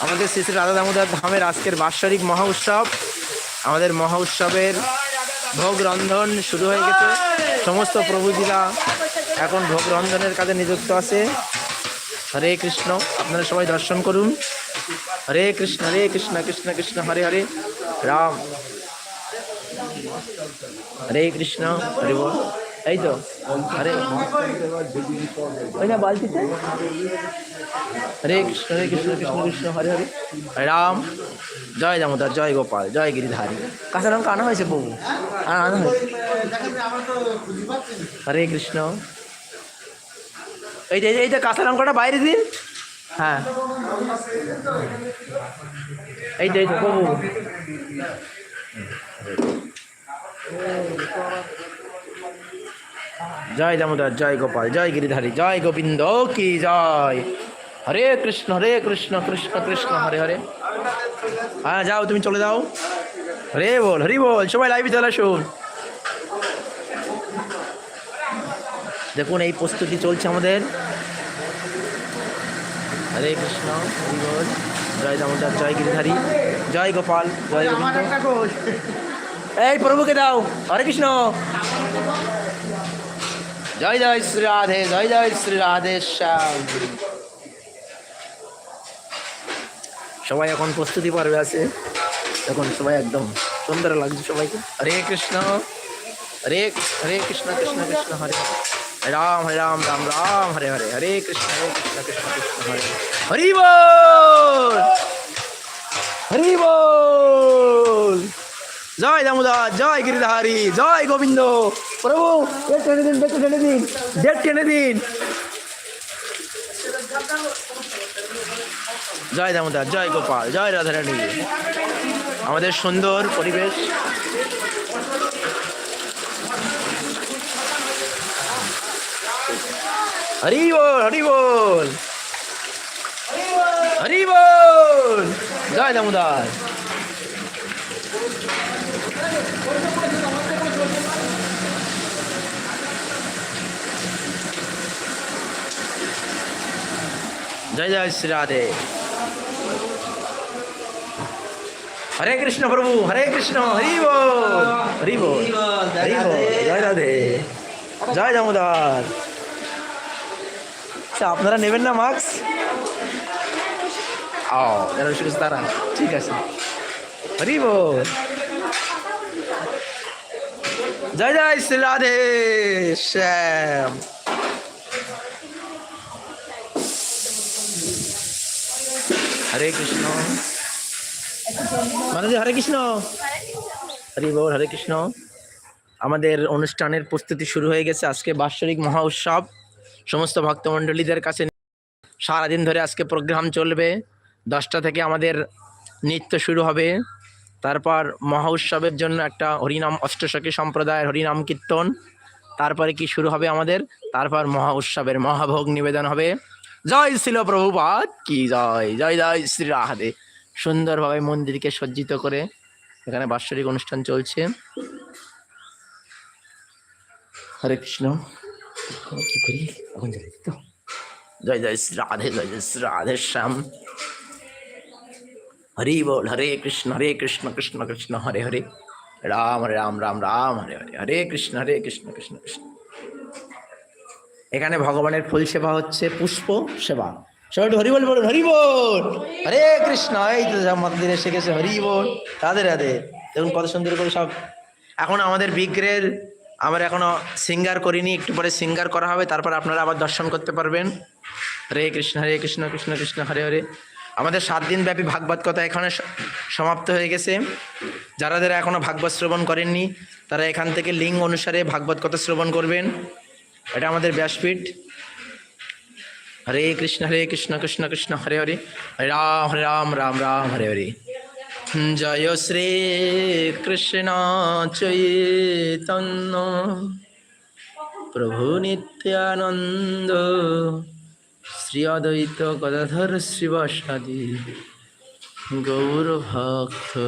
আমাদের শ্রী শ্রী রাধা দামোদর ধামের আজকের বাৎসরিক মহা উৎসব। আমাদের মহা উৎসবের ভোগ রন্ধন শুরু হয়ে গেছে। সমস্ত প্রভুজিরা এখন ভোগ রন্ধনের কাজে নিযুক্ত আছে। হরে কৃষ্ণ, আপনারা সবাই দর্শন করুন। হরে কৃষ্ণ হরে কৃষ্ণ কৃষ্ণ কৃষ্ণ, হরে হরে, রাম। হরে কৃষ্ণ, হরে বল। এই তো। হরে ওই না, বালতিতে? হরে কৃষ্ণ হরে কৃষ্ণ কৃষ্ণ কৃষ্ণ, হরে হরে। রাম। জয় দামোদর, জয় গোপাল, জয় গিরিধারী। কাঁচা লঙ্কা আনা হয়েছে প্রভু আনা হয়েছে। হরে কৃষ্ণ। এই যে, এই যে- কাঁচা লঙ্কাটা বাইরে দিন। হ্যাঁ। এই যে এই যে প্রভু জয় দামোদর জয় গোপাল জয় গিরিধারী জয় গোবিন্দ কি জয়? হরে কৃষ্ণ হরে কৃষ্ণ কৃষ্ণ কৃষ্ণ হরে হরে। হ্যাঁ যাও তুমি চলে যাও। হরে বল হরি বল সবাই লাইভে চলে আসুন। দেখুন এই প্রস্তুতি চলছে আমাদের। হরে কৃষ্ণ হরি বল জয় দামোদর জয় গিরিধারী জয় গোপাল জয় গোবিন্দ। এই প্রভুকে দাও হরে কৃষ্ণ। জয় জয় শ্রী রাধে জয় জয় শ্রী রাধে সবাই এখন প্রস্তুতি পর্বে আছে। এখন সবাই একদম সুন্দর লাগছে সবাইকে। হরে কৃষ্ণ হরে হরে কৃষ্ণ কৃষ্ণ কৃষ্ণ হরে রাম হরে রাম রাম রাম হরে হরে। হরে কৃষ্ণ হরে কৃষ্ণ কৃষ্ণ কৃষ্ণ হরে হরে। হরি বল! হরি বল! জয় দামোদর, জয় গিরিধারী, জয় গোবিন্দ। প্রভু টেনে দিন, ডেট টেনে দিন, ডেট টেনে দিন। জয় দামোদর, জয় গোপাল, জয় রাধারানী। আমাদের সুন্দর পরিবেশ। হরি বল হরি বল। হরি বল, জয় দামোদর। জয় জয় শ্রী রাধে হরে কৃষ্ণ প্রভু হরে কৃষ্ণ হরি বল হরি বল হরি বল জয় রাধে জয় দামোদর আচ্ছা আপনারা নেবেন না মাস্ক ও যারা শুধু তারা ঠিক আছে জয় জয় শ্রী রাধে শ্যাম হরে কৃষ্ণ মাতাজি হরে কৃষ্ণ হরি বল হরে কৃষ্ণ আমাদের অনুষ্ঠানের প্রস্তুতি শুরু হয়ে গেছে আজকে বাৎসরিক মহা উৎসব। সমস্ত ভক্তমণ্ডলীদের কাছে সারাদিন ধরে আজকে প্রোগ্রাম চলবে। দশটা থেকে আমাদের নৃত্য শুরু হবে। তারপর মহা উৎসবের জন্য একটা হরিনাম অষ্টসখী সম্প্রদায়ের হরিনাম কীর্তন। তারপরে কি শুরু হবে আমাদের? তারপর মহা উৎসবের মহাভোগ নিবেদন হবে। জয় শিল প্রভুপাদ কি জয় জয় জয় শ্রী রাধে সুন্দরভাবে মন্দিরকে সজ্জিত করে এখানে বাৎসরিক অনুষ্ঠান চলছে। হরে কৃষ্ণ। জয় জয় শ্রী রাধে, জয় জয় শ্রী রাধে শ্যাম হরি বল, হরে কৃষ্ণ হরে কৃষ্ণ কৃষ্ণ কৃষ্ণ, হরে হরে। রাম রাম রাম রাম, হরে হরে। হরে কৃষ্ণ হরে কৃষ্ণ কৃষ্ণ কৃষ্ণ। এখানে ভগবানের ফুল সেবা হচ্ছে পুষ্প সেবা। সবাই হরি বল বলুন, হরি বল। হরে কৃষ্ণ, এই তো মন্দিরে এসে গেছে, হরি বল। রাধে রাধে। দেখুন কত সুন্দর করে সব এখন আমাদের বিগ্রের আমরা এখনও সিঙ্গার করিনি, একটু পরে সিঙ্গার করা হবে, তারপর আপনারা আবার দর্শন করতে পারবেন। হরে কৃষ্ণ হরে কৃষ্ণ কৃষ্ণ কৃষ্ণ, হরে হরে। আমাদের সাত দিন ব্যাপী ভাগবত কথা এখানে সমাপ্ত হয়ে গেছে। যারা যারা এখনও ভাগবত শ্রবণ করেননি, তারা এখান থেকে লিঙ্গ অনুসারে ভাগবত কথা শ্রবণ করবেন। এটা আমাদের ব্যাসপীঠ। হরে কৃষ্ণ হরে কৃষ্ণ কৃষ্ণ কৃষ্ণ হরে। হরে রাম হরে রাম রাম রাম, হরে হরে। জয় শ্রী কৃষ্ণ চৈতন্য। প্রভু নিত্যানন্দ। শ্রী অদ্বৈত গদাধর শ্রীবাসাদি গৌর ভক্ত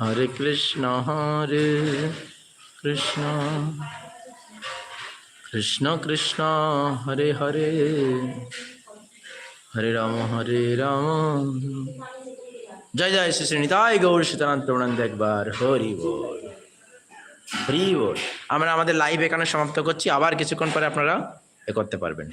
হরে কৃষ্ণ হরে কৃষ্ণ। কৃষ্ণ কৃষ্ণ, হরে হরে। হরে রাম হরে রাম। জয় জয়, শ্রী শ্রী নিতাই গৌর সীতানাথ প্রণান্দ একবার হরি বল। হরি বল আমরা আমাদের লাইভ এখানে সমাপ্ত করছি। আবার কিছুক্ষণ পরে আপনারা এ করতে পারবেন।